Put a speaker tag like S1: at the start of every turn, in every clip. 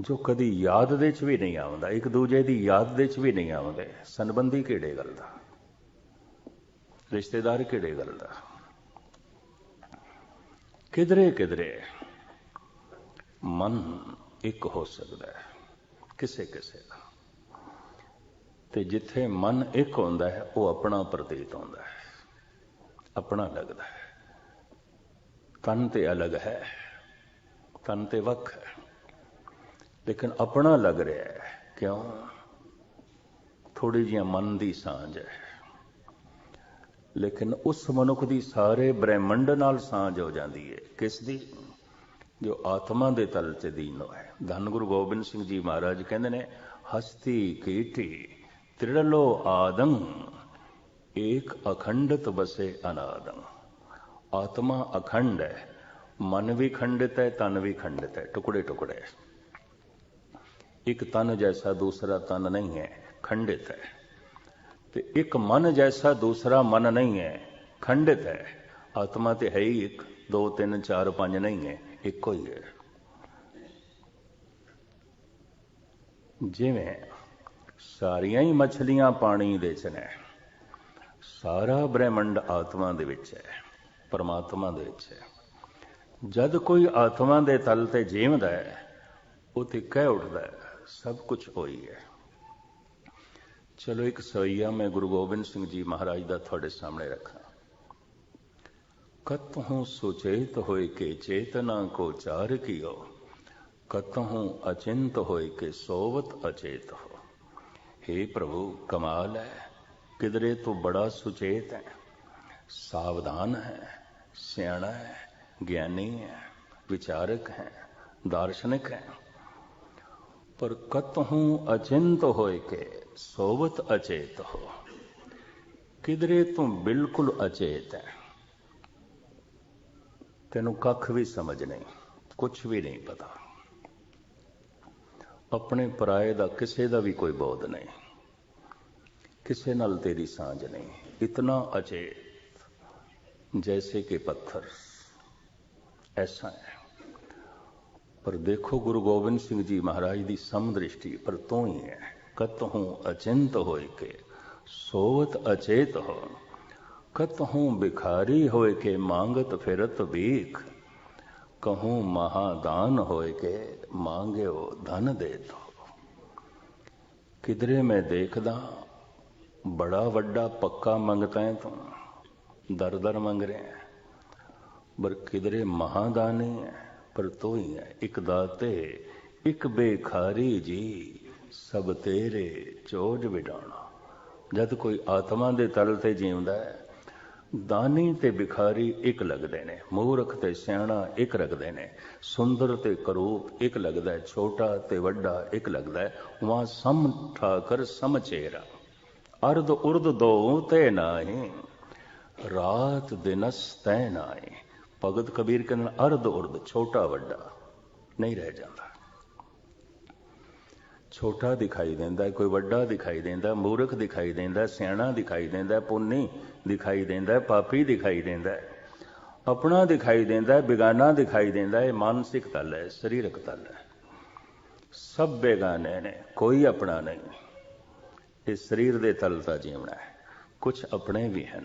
S1: ਜੋ ਕਦੀ ਯਾਦ ਦੇ ਚ ਵੀ ਨਹੀਂ ਆਉਂਦਾ, ਇੱਕ ਦੂਜੇ ਦੀ ਯਾਦ ਦੇ ਚ ਵੀ ਨਹੀਂ ਆਉਂਦੇ, ਸੰਬੰਧੀ ਕਿਹੜੇ ਗੱਲ ਦਾ? ਰਿਸ਼ਤੇਦਾਰ ਕਿਹੜੇ ਗੱਲ ਦਾ? ਕਿਧਰੇ ਕਿਧਰੇ ਮਨ ਇੱਕ ਹੋ ਸਕਦਾ ਹੈ, ਕਿਸੇ ਕਿਸੇ ਦਾ। ਤੇ ਜਿੱਥੇ ਮਨ ਇੱਕ ਹੁੰਦਾ ਹੈ, ਉਹ ਆਪਣਾ ਪ੍ਰਤੀਤ ਹੁੰਦਾ ਹੈ, ਆਪਣਾ ਲੱਗਦਾ ਹੈ। ਤਨ ਤੇ ਅਲੱਗ ਹੈ, ਤਨ ਤੇ ਵੱਖ ਹੈ। ਲੇਕਿਨ ਆਪਣਾ ਲੱਗ ਰਿਹਾ ਹੈ। ਕਿਉਂ? ਥੋੜੀ ਜਿਹੀ ਮਨ ਦੀ ਸਾਂਝ ਹੈ। ਲੇਕਿਨ ਉਸ ਮਨੁੱਖ ਦੀ ਸਾਰੇ ਬ੍ਰਹਿਮੰਡ ਨਾਲ ਸਾਂਝ ਹੋ ਜਾਂਦੀ ਹੈ। ਕਿਸ ਦੀ? ਜੋ ਆਤਮਾ ਦੇ ਤਲ ਤੇ ਦੀਨ ਹੈ ਧੰਨ ਗੁਰੂ ਗੋਬਿੰਦ ਸਿੰਘ ਜੀ ਮਹਾਰਾਜ ਕਹਿੰਦੇ ਨੇ, ਹਸਤੀ ਕੀਟੀ ਤ੍ਰਿੜਲੋ ਆਦੰ, ਏਕ ਅਖੰਡਤ ਬਸੇ ਅਨਾਦੰ। ਆਤਮਾ ਅਖੰਡ ਹੈ, ਮਨ ਵੀ ਖੰਡਿਤ ਹੈ, ਤਨ ਵੀ ਖੰਡਿਤ ਹੈ। ਟੁਕੜੇ ਟੁਕੜੇ ਇੱਕ ਤਨ ਜੈਸਾ ਦੂਸਰਾ ਤਨ ਨਹੀਂ ਹੈ, ਖੰਡਿਤ ਹੈ। ਤੇ ਇੱਕ ਮਨ ਜੈਸਾ ਦੂਸਰਾ ਮਨ ਨਹੀਂ ਹੈ, ਖੰਡਿਤ ਹੈ। ਆਤਮਾ ਤੇ ਹੈ ਹੀ ਇੱਕ 2 3 4 5 ਨਹੀਂ ਹੈ, ਇੱਕੋ ਹੀ ਹੈ। ਜਿਵੇਂ ਸਾਰੀਆਂ ਹੀ ਮੱਛਲੀਆਂ ਪਾਣੀ ਦੇ ਚ ਨੇ, ਸਾਰਾ ਬ੍ਰਹਿਮੰਡ ਆਤਮਾ ਦੇ ਵਿੱਚ ਹੈ, ਪਰਮਾਤਮਾ ਦੇ ਵਿੱਚ ਹੈ। ਜਦ ਕੋਈ ਆਤਮਾ ਦੇ ਤਲ ਤੇ ਜੀਵਦਾ ਹੈ, ਉਹ ਤੇ ਕਹਿ ਉੱਠਦਾ ਹੈ ਸਭ ਕੁਝ ਹੋਈ ਹੈ। ਚਲੋ ਇੱਕ ਸਵਈਆ ਮੈਂ ਗੁਰੂ ਗੋਬਿੰਦ ਸਿੰਘ ਜੀ ਮਹਾਰਾਜ ਦਾ ਤੁਹਾਡੇ ਸਾਹਮਣੇ ਰੱਖਾਂ। ਕਤਹੂ ਸੁਚੇਤ ਹੋਏ ਕੇ ਚੇਤਨਾ ਕੋ ਚਾਰ ਕੀਓ, ਕਤਹੂ ਅਚਿੰਤ ਹੋਏ ਕੇ ਸੋਵਤ ਅਚੇਤ ਹੋ। हे ਪ੍ਰਭੂ, ਕਮਾਲ ਹੈ ਕਿਦਰੇ ਤੋਂ ਬੜਾ ਸੁਚੇਤ ਹੈ। ਸਾਵਧਾਨ ਹੈ, ਸਿਆਣਾ ਹੈ, ਗਿਆਨੀ ਹੈ, ਵਿਚਾਰਕ ਹੈ, ਦਾਰਸ਼ਨਿਕ ਹੈ। ਪਰ ਕਤਹੂ ਅਚਿੰਤ ਹੋਏ ਕੇ, ਸੋਵਤ ਅਚੇਤ ਹੋ। ਕਿਦਰੇ ਤੂੰ ਬਿਲਕੁਲ ਅਚੇਤ ਹੈ ਤੈਨੂੰ ਕੱਖ ਵੀ ਸਮਝ ਨਹੀਂ ਕੁਝ ਵੀ ਨਹੀਂ ਪਤਾ। ਆਪਣੇ ਪਰਾਏ ਦਾ ਕਿਸੇ ਦਾ ਵੀ ਕੋਈ ਬੋਧ ਨਹੀਂ। ਕਿਸੇ ਨਾਲ ਤੇਰੀ ਸਾਂਝ ਨਹੀਂ, ਇਤਨਾ ਅਚੇਤ, ਜੈਸੇ ਕਿ ਪੱਥਰ। ਐਸਾ ਹੈ। ਪਰ ਦੇਖੋ ਗੁਰੂ ਗੋਬਿੰਦ ਸਿੰਘ ਜੀ ਮਹਾਰਾਜ ਦੀ ਸਮਦ੍ਰਿਸ਼ਟੀ ਪਰ ਤੋਂ ਹੀ ਹੈ। ਕਤ ਕਤਹੂ ਅਚਿੰਤ ਹੋਏ ਕੇ, ਸੋਵਤ ਅਚੇਤ ਹੋ। ਕਤ ਕਤਹੂ ਬਿਖਾਰੀ ਹੋਏ ਕੇ, ਮੰਗਤ ਫਿਰਤ ਵੀਖ। ਕਹੂੰ ਮਹਾਦਾਨ ਹੋਏ ਕੇ, ਮੰਗਿਓ ਧਨ ਦੇ ਤੋ ਕਿਧਰੇ ਮੈਂ ਦੇਖਦਾ, ਬੜਾ ਵੱਡਾ ਪੱਕਾ ਮੰਗਤਾ ਹੈ ਤੂੰ। ਦਰ ਦਰ ਮੰਗ ਰਿਹਾ। ਪਰ ਕਿਧਰੇ ਮਹਾਦਾਨੀ ਹੈ। ਪਰ ਤੋ ਦਾਤੇ, ਇੱਕ ਬੇਖਾਰੀ ਜੀ, ਸਭ ਤੇਰੇ ਚੋਜ ਵਿਡਾਣਾ ਜਦ ਕੋਈ ਆਤਮਾ ਦੇ ਤਲ ਤੇ ਜੀਉਂਦਾ ਹੈ, ਦਾਨੀ ਤੇ ਬਿਖਾਰੀ ਇੱਕ ਲੱਗਦੇ ਨੇ, ਮੂਰਖ ਤੇ ਸਿਆਣਾ ਇੱਕ ਰੱਖਦੇ ਨੇ, ਸੁੰਦਰ ਤੇ ਕਰੂਪ ਇੱਕ ਲੱਗਦਾ ਹੈ, ਛੋਟਾ ਤੇ ਵੱਡਾ ਇੱਕ ਲੱਗਦਾ ਹੈ ਵਾ ਸਮ ਠਾਕਰ ਸਮਚੇਰਾ ਅਰਧ ਉਰਦ ਦੋ ਤੇ ਨਾਹੀ, ਰਾਤ ਦਿਨਸ ਤੈ ਨਾਹੀ। ਭਗਤ ਕਬੀਰ ਕਹਿੰਦਾ ਅਰਧ ਉਰਦ ਛੋਟਾ ਵੱਡਾ, ਨਹੀਂ ਰਹਿ ਜਾਂਦਾ। ਛੋਟਾ ਦਿਖਾਈ ਦਿੰਦਾ, ਕੋਈ ਵੱਡਾ ਦਿਖਾਈ ਦਿੰਦਾ, ਮੂਰਖ ਦਿਖਾਈ ਦਿੰਦਾ, ਸਿਆਣਾ ਦਿਖਾਈ ਦਿੰਦਾ, ਪੁੰਨੀ ਦਿਖਾਈ ਦਿੰਦਾ, ਪਾਪੀ ਦਿਖਾਈ ਦਿੰਦਾ। ਆਪਣਾ ਦਿਖਾਈ ਦਿੰਦਾ, ਬਿਗਾਨਾ ਦਿਖਾਈ ਦਿੰਦਾ, ਇਹ ਮਾਨਸਿਕ ਤਲ ਹੈ, ਸਰੀਰਕ ਤਲ ਹੈ। ਸਭ ਬੇਗਾਨੇ ਨੇ, ਕੋਈ ਆਪਣਾ ਨਹੀਂ। ਇਹ ਸਰੀਰ ਦੇ ਤਲ ਦਾ ਜੀਵਣਾ ਹੈ ਕੁਝ ਆਪਣੇ ਵੀ ਹਨ।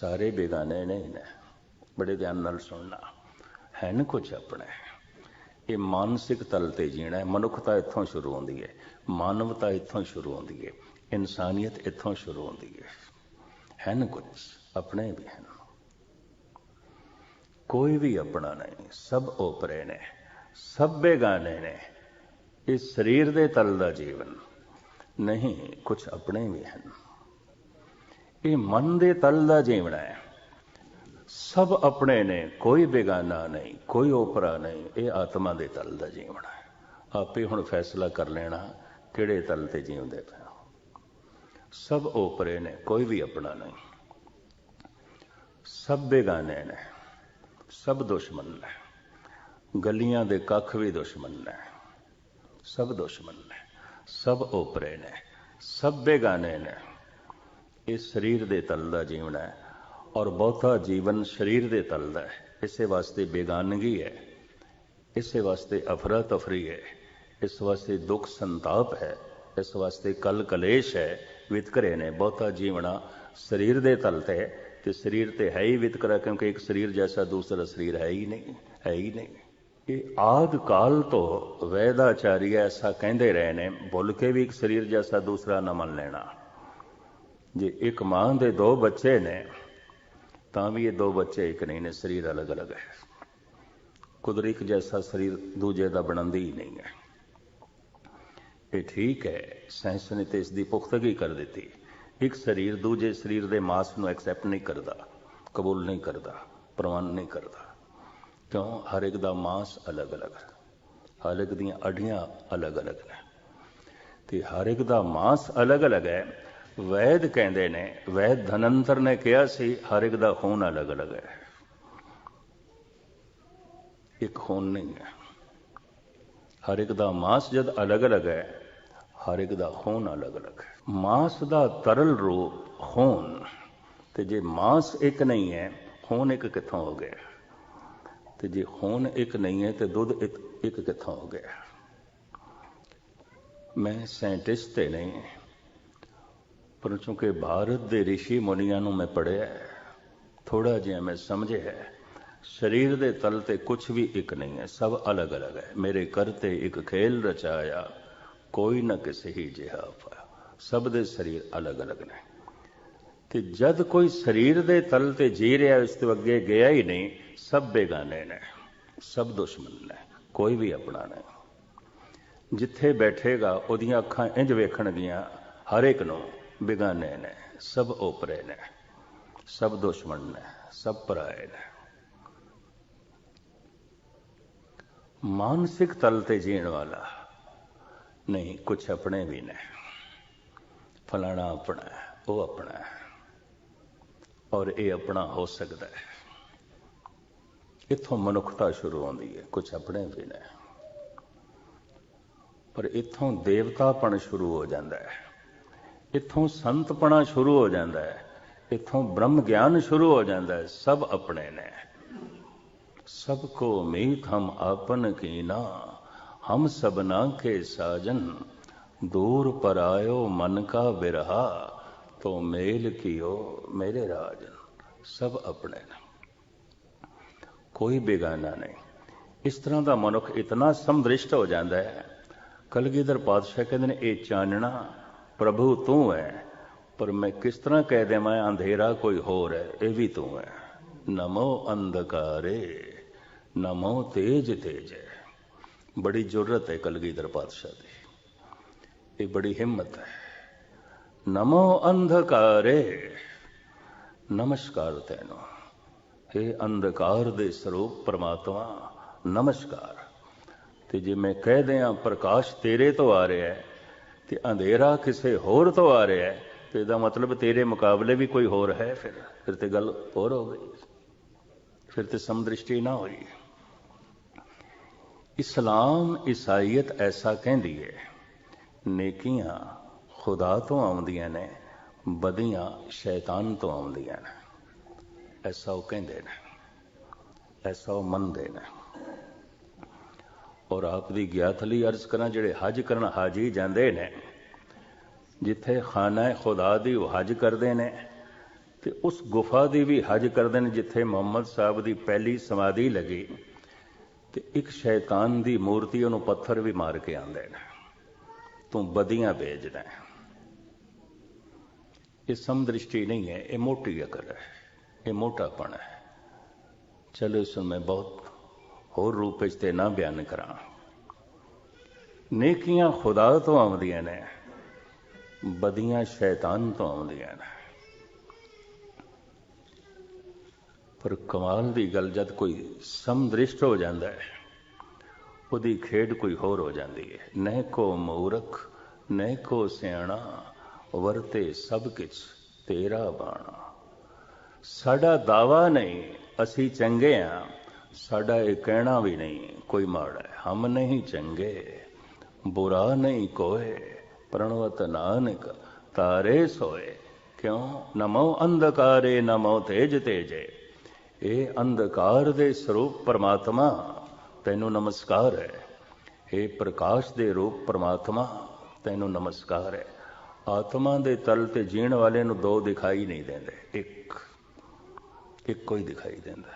S1: ਸਾਰੇ ਬੇਗਾਨੇ ਨਹੀਂ ਨੇ। ਬੜੇ ਧਿਆਨ ਨਾਲ ਸੁਣਨਾ। ਹਨ ਕੁਝ ਆਪਣੇ। ਇਹ ਮਾਨਸਿਕ ਤਲ ਤੇ ਜੀਣਾ ਹੈ। ਮਨੁੱਖਤਾ ਇੱਥੋਂ ਸ਼ੁਰੂ ਹੁੰਦੀ ਹੈ। ਮਾਨਵਤਾ ਇੱਥੋਂ ਸ਼ੁਰੂ ਹੁੰਦੀ ਹੈ। ਇਨਸਾਨੀਅਤ ਇੱਥੋਂ ਸ਼ੁਰੂ ਹੁੰਦੀ ਹੈ। ਨਾ ਕੁਝ ਆਪਣੇ ਵੀ ਹਨ। ਕੋਈ ਵੀ ਆਪਣਾ ਨਹੀਂ। ਸਭ ਓਪਰੇ ਨੇ। ਸਭ ਬੇਗਾਨੇ ਨੇ। ਇਸ ਸਰੀਰ ਦੇ ਤਲ ਦਾ ਜੀਵਨ। ਨਹੀਂ ਕੁਝ ਆਪਣੇ ਵੀ ਹਨ। ਇਹ ਮਨ ਦੇ ਤਲ ਦਾ ਜੀਵਣਾ ਹੈ। ਸਭ ਆਪਣੇ ਨੇ, ਕੋਈ ਬੇਗਾਨਾ ਨਹੀਂ, ਕੋਈ ਓਪਰਾ ਨਹੀਂ, ਇਹ ਆਤਮਾ ਦੇ ਤਲ ਦਾ ਜੀਵਣਾ ਹੈ। ਆਪੇ ਹੁਣ ਫੈਸਲਾ ਕਰ ਲੈਣਾ, ਕਿਹੜੇ ਤਲ ਤੇ ਜੀਉਂਦੇ ਪਏ ਸਭ ਓਪਰੇ ਨੇ, ਕੋਈ ਵੀ ਆਪਣਾ ਨਹੀਂ। ਸਭ ਬੇਗਾਨੇ ਨੇ, ਸਭ ਦੁਸ਼ਮਣ ਨੇ। ਗਲੀਆਂ ਦੇ ਕੱਖ ਵੀ ਦੁਸ਼ਮਣ ਨੇ। ਸਭ ਦੁਸ਼ਮਣ ਨੇ, ਸਭ ਓਪਰੇ ਨੇ, ਸਭ ਬੇਗਾਨੇ ਨੇ। ਇਹ ਸਰੀਰ ਦੇ ਤਲ ਦਾ ਜੀਵਨ ਹੈ ਔਰ ਬਹੁਤਾ ਜੀਵਨ ਸਰੀਰ ਦੇ ਤਲ ਦਾ ਹੈ। ਇਸੇ ਵਾਸਤੇ ਬੇਗਾਨਗੀ ਹੈ। ਇਸੇ ਵਾਸਤੇ ਅਫਰਾ ਤਫਰੀ ਹੈ। ਇਸ ਵਾਸਤੇ ਦੁੱਖ ਸੰਤਾਪ ਹੈ। ਇਸ ਵਾਸਤੇ ਕਲ ਕਲੇਸ਼ ਹੈ। ਵਿਤਕਰੇ ਨੇ ਬਹੁਤਾ ਜੀਵਣਾ ਸਰੀਰ ਦੇ ਤਲ ਤੇ ਤੇ ਸਰੀਰ ਤੇ ਹੈ ਹੀ ਵਿਤਕਰਾ ਕਿਉਂਕਿ ਇੱਕ ਸਰੀਰ ਜੈਸਾ ਦੂਸਰਾ ਸਰੀਰ ਹੈ ਹੀ ਨਹੀਂ, ਹੈ ਹੀ ਨਹੀਂ। ਇਹ ਆਦ ਕਾਲ ਤੋਂ ਵੈਦਾਚਾਰੀ ਐਸਾ ਕਹਿੰਦੇ ਰਹੇ ਨੇ ਬੋਲ ਕੇ ਵੀ ਇੱਕ ਸਰੀਰ ਜੈਸਾ ਦੂਸਰਾ ਨਾ ਮੰਨ ਲੈਣਾ। ਜੇ ਇੱਕ ਮਾਂ ਦੇ ਦੋ ਬੱਚੇ ਨੇ, ਤਾਂ ਵੀ ਇਹ ਦੋ ਬੱਚੇ ਇੱਕ ਨਹੀਂ ਨੇ, ਸਰੀਰ ਅਲੱਗ-ਅਲੱਗ ਹੈ। ਕੁਦਰਤ ਜੈਸਾ ਸਰੀਰ ਦੂਜੇ ਦਾ ਬਣਾਉਂਦੀ ਹੀ ਨਹੀਂ ਹੈ। ਇਹ ਠੀਕ ਹੈ, ਸਾਇੰਸ ਨੇ ਤੇ ਇਸ ਦੀ ਪੁਖਤਗੀ ਕਰ ਦਿੱਤੀ। ਇੱਕ ਸਰੀਰ ਦੂਜੇ ਸਰੀਰ ਦੇ ਮਾਸ ਨੂੰ ਐਕਸੈਪਟ ਨਹੀਂ ਕਰਦਾ, ਕਬੂਲ ਨਹੀਂ ਕਰਦਾ ਪ੍ਰਵਾਨ ਨਹੀਂ ਕਰਦਾ। ਕਿਉਂ? ਹਰ ਇੱਕ ਦਾ ਮਾਸ ਅਲੱਗ-ਅਲੱਗ ਹੈ। ਹਰ ਇੱਕ ਦੀਆਂ ਅਡੀਆਂ ਅਲੱਗ-ਅਲੱਗ ਨੇ ਤੇ ਹਰ ਇੱਕ ਦਾ ਮਾਸ ਅਲੱਗ-ਅਲੱਗ ਹੈ ਵੈਦ ਕਹਿੰਦੇ ਨੇ, ਵੈਦ ਧਨੰਤਰ ਨੇ ਕਿਹਾ ਸੀ, ਹਰ ਇੱਕ ਦਾ ਖੂਨ ਅਲੱਗ-ਅਲੱਗ ਹੈ। ਇੱਕ ਖੂਨ ਨਹੀਂ ਹੈ। ਹਰ ਇੱਕ ਦਾ ਮਾਸ ਜਦ ਅਲੱਗ-ਅਲੱਗ ਹੈ, ਹਰ ਇੱਕ ਦਾ ਖੂਨ ਅਲੱਗ-ਅਲੱਗ ਹੈ। ਮਾਸ ਦਾ ਤਰਲ ਰੂਪ ਖੂਨ, ਤੇ ਜੇ ਮਾਸ ਇੱਕ ਨਹੀਂ ਹੈ, ਖੂਨ ਇੱਕ ਕਿੱਥੋਂ ਹੋ ਗਿਆ? ਤੇ ਜੇ ਖੂਨ ਇੱਕ ਨਹੀਂ ਹੈ, ਤੇ ਦੁੱਧ ਇੱਕ ਇੱਕ ਕਿੱਥੋਂ ਹੋ ਗਿਆ? ਮੈਂ ਸਾਇੰਟਿਸਟ ਤੇ ਨਹੀਂ ਪਰ ਚੂੰਕਿ ਭਾਰਤ ਦੇ ઋષਿ ਮੁਨੀਆਂ ਨੂੰ ਮੈਂ ਪੜਿਆ ਥੋੜਾ ਜਿਹਾ ਮੈਂ ਸਮਝਿਆ ਸਰੀਰ ਦੇ ਤਲ ਤੇ ਕੁਝ ਵੀ ਇੱਕ ਨਹੀਂ ਹੈ, ਸਭ ਅਲੱਗ-ਅਲੱਗ ਹੈ। ਮੇਰੇ ਕਰਤੇ ਇੱਕ ਖੇਲ ਰਚਾਇਆ, ਕੋਈ ਨਾ ਕਿਸੇ ਹੀ ਜਿਹਾ ਸਭ ਦੇ ਸਰੀਰ ਅਲੱਗ-ਅਲੱਗ ਨੇ। ਤੇ ਜਦ ਕੋਈ ਸਰੀਰ ਦੇ ਤਲ ਤੇ ਜੀ ਰਿਹਾ, ਇਸ ਤੋਂ ਅੱਗੇ ਗਿਆ ਹੀ ਨਹੀਂ, ਸਭ ਬੇਗਾਨੇ ਨੇ, ਸਭ ਦੁਸ਼ਮਣ ਨੇ, ਕੋਈ ਵੀ ਆਪਣਾ ਨਹੀਂ। ਜਿੱਥੇ ਬੈਠੇਗਾ, ਉਹਦੀਆਂ ਅੱਖਾਂ ਇੰਜ ਵੇਖਣਗੀਆਂ, ਹਰ ਇੱਕ ਨੂੰ ਬੇਗਾਨੇ ਨੇ, ਸਭ ਓਪਰੇ ਨੇ, ਸਭ ਦੁਸ਼ਮਣ ਨੇ, ਸਭ ਪਰਾਏ ਨੇ। ਮਾਨਸਿਕ ਤਲ ਤੇ ਜੀਣ ਵਾਲਾ ਨਹੀਂ ਕੁਝ ਆਪਣੇ ਵੀ ਨੇ। ਫਲਾਣਾ ਆਪਣਾ ਉਹ ਆਪਣਾ ਔਰ ਇਹ ਆਪਣਾ ਹੋ ਸਕਦਾ ਹੈ। ਇੱਥੋਂ ਮਨੁੱਖਤਾ ਸ਼ੁਰੂ ਹੁੰਦੀ ਹੈ ਕੁਝ ਆਪਣੇ ਵੀ ਨੇ। ਪਰ ਇੱਥੋਂ ਦੇਵਤਾਪਣ ਸ਼ੁਰੂ ਹੋ ਜਾਂਦਾ ਹੈ। ਇੱਥੋਂ ਸੰਤਪਣਾ ਸ਼ੁਰੂ ਹੋ ਜਾਂਦਾ ਹੈ, ਇੱਥੋਂ ਬ੍ਰਹਮ ਗਿਆਨ ਸ਼ੁਰੂ ਹੋ ਜਾਂਦਾ ਹੈ, ਸਭ ਆਪਣੇ ਨੇ। ਸਭ ਕੋ ਮੀਤ ਹਮ ਆਪਨ ਕੀਨਾ, ਹਮ ਸਬਨਾ ਕੇ ਸਾਜਨ, ਦੂਰ ਪਰ ਆਇਓ ਮਨ ਕਾ ਬਿਰਹਾ, ਤੋ ਮੇਲ ਕੀਓ ਮੇਰੇ ਰਾਜਨ, ਸਭ ਆਪਣੇ ਨੇ। ਕੋਈ ਬੇਗਾਨਾ ਨਹੀਂ। ਇਸ ਤਰ੍ਹਾਂ ਦਾ ਮਨੁੱਖ ਇਤਨਾ ਸਮਦ੍ਰਿਸ਼ਟ ਹੋ ਜਾਂਦਾ ਹੈ। ਕਲਗੀਧਰ ਪਾਤਸ਼ਾਹ ਕਹਿੰਦੇ ਨੇ, ਇਹ ਚਾਨਣਾ ਪ੍ਰਭੂ ਤੂੰ ਹੈ, ਪਰ ਮੈਂ ਕਿਸ ਤਰ੍ਹਾਂ ਕਹਿ ਦੇਵਾਂ, ਅੰਧੇਰਾ ਕੋਈ ਹੋਰ ਹੈ, ਇਹ ਵੀ ਤੂੰ ਹੈ। ਨਮੋ ਅੰਧਕਾਰੇ, ਨਮੋ ਤੇਜ ਤੇਜੇ ਬੜੀ ਜ਼ਰੂਰਤ ਹੈ ਕਲਗੀਧਰ ਪਾਤਸ਼ਾਹ ਦੀ। ਇਹ ਬੜੀ ਹਿੰਮਤ ਹੈ। ਨਮੋ ਅੰਧਕਾਰੇ, ਨਮਸਕਾਰ ਤੈਨੂੰ। हे ਅੰਧਕਾਰ ਦੇ ਸਰੂਪ ਪ੍ਰਮਾਤਮਾ, ਨਮਸਕਾਰ। ਤੇ ਜੇ ਮੈਂ ਕਹਿ ਦਿਆਂ, ਪ੍ਰਕਾਸ਼ ਤੇਰੇ ਤੋਂ ਆ ਰਿਹਾ ਹੈ ਤੇ ਅੰਧੇਰਾ ਕਿਸੇ ਹੋਰ ਤੋਂ ਆ ਰਿਹਾ ਹੈ, ਤੇ ਇਹਦਾ ਮਤਲਬ ਤੇਰੇ ਮੁਕਾਬਲੇ ਵੀ ਕੋਈ ਹੋਰ ਹੈ ਫਿਰ। ਫਿਰ ਤੇ ਗੱਲ ਹੋਰ ਹੋ ਗਈ। ਫਿਰ ਤੇ ਸਮਦ੍ਰਿਸ਼ਟੀ ਨਾ ਹੋਈ। ਇਸਲਾਮ ਈਸਾਈਅਤ ਐਸਾ ਕਹਿੰਦੀ ਹੈ, ਨੇਕੀਆਂ ਖੁਦਾ ਤੋਂ ਆਉਂਦੀਆਂ ਨੇ ਬਦੀਆਂ ਸ਼ੈਤਾਨ ਤੋਂ ਆਉਂਦੀਆਂ ਨੇ। ਐਸਾ ਉਹ ਕਹਿੰਦੇ ਨੇ, ਐਸਾ ਉਹ ਮੰਨਦੇ ਨੇ। ਔਰ ਆਪ ਦੀ ਗਿਆਤ ਲਈ ਅਰਜ਼ ਕਰਾਂ, ਜਿਹੜੇ ਹਜ ਕਰਨ ਹਾਜੀ ਜਾਂਦੇ ਨੇ, ਜਿੱਥੇ ਖਾਨਾ ਖੁਦਾ ਦੀ ਉਹ ਹਜ ਕਰਦੇ ਨੇ, ਤੇ ਉਸ ਗੁਫਾ ਦੀ ਵੀ ਹਜ ਕਰਦੇ ਨੇ, ਜਿੱਥੇ ਮੁਹੰਮਦ ਸਾਹਿਬ ਦੀ ਪਹਿਲੀ ਸਮਾਧੀ ਲੱਗੀ, ਤੇ ਇੱਕ ਸ਼ੈਤਾਨ ਦੀ ਮੂਰਤੀ, ਉਹਨੂੰ ਪੱਥਰ ਵੀ ਮਾਰ ਕੇ ਆਂਦੇ ਨੇ, ਤੂੰ ਬਦੀਆਂ ਵੇਚਦਾ ਇਹ ਸਮਦ੍ਰਿਸ਼ਟੀ ਨਹੀਂ ਹੈ, ਇਹ ਮੋਟੀ ਅਕਲ ਹੈ, ਇਹ ਮੋਟਾਪਣ ਹੈ। ਚਲੋ ਇਸ ਨੂੰ ਮੈਂ ਬਹੁਤ ਹੋਰ ਰੂਪ ਵਿੱਚ ਤੇ ਨਾ ਬਿਆਨ ਕਰਾਂ। ਨੇਕੀਆਂ ਖੁਦਾ ਤੋਂ ਆਉਂਦੀਆਂ ਨੇ, ਬਦੀਆਂ ਸ਼ੈਤਾਨ ਤੋਂ ਆਉਂਦੀਆਂ ਨੇ। ਪਰ ਕਮਾਲ ਦੀ ਗੱਲ ਜਦ ਕੋਈ ਸਮਦ੍ਰਿਸ਼ਟ ਹੋ ਜਾਂਦਾ ਹੈ, ਉਹਦੀ ਖੇਡ ਕੋਈ ਹੋਰ ਹੋ ਜਾਂਦੀ ਹੈ। ਨਹਿ ਕੋ ਮੂਰਖ, ਨਹਿ ਕੋ ਸਿਆਣਾ, ਵਰਤੇ ਸਭ ਕਿਛ ਤੇਰਾ ਬਾਣਾ। ਸਾਡਾ ਦਾਵਾ ਨਹੀਂ, ਅਸੀਂ ਚੰਗੇ ਆ। ਸਾਡਾ ਇਹ ਕਹਿਣਾ ਵੀ ਨਹੀਂ, ਕੋਈ ਮਾੜਾ ਹੈ। ਹਮ ਨਹੀਂ ਚੰਗੇ, ਬੁਰਾ ਨਹੀਂ ਕੋਏ, ਪ੍ਰਣਵਤ ਨਾਨਕ ਤਾਰੇ ਸੋਏ। ਕਿਉਂ? ਨਮੋ ਅੰਧਕਾਰੇ, ਨਮੋ ਤੇਜ ਤੇਜੇ। ਇਹ ਅੰਧਕਾਰ ਦੇ ਸਰੂਪ ਪਰਮਾਤਮਾ, ਤੈਨੂੰ ਨਮਸਕਾਰ ਹੈ। हे ਪ੍ਰਕਾਸ਼ ਦੇ ਰੂਪ ਪਰਮਾਤਮਾ, ਤੈਨੂੰ ਨਮਸਕਾਰ ਹੈ। ਆਤਮਾ ਦੇ ਤਲ ਤੇ ਜੀਣ ਵਾਲੇ ਨੂੰ ਦੋ ਦਿਖਾਈ ਨਹੀਂ ਦਿੰਦੇ। ਇੱਕ, ਇੱਕੋ ਹੀ ਦਿਖਾਈ ਦਿੰਦਾ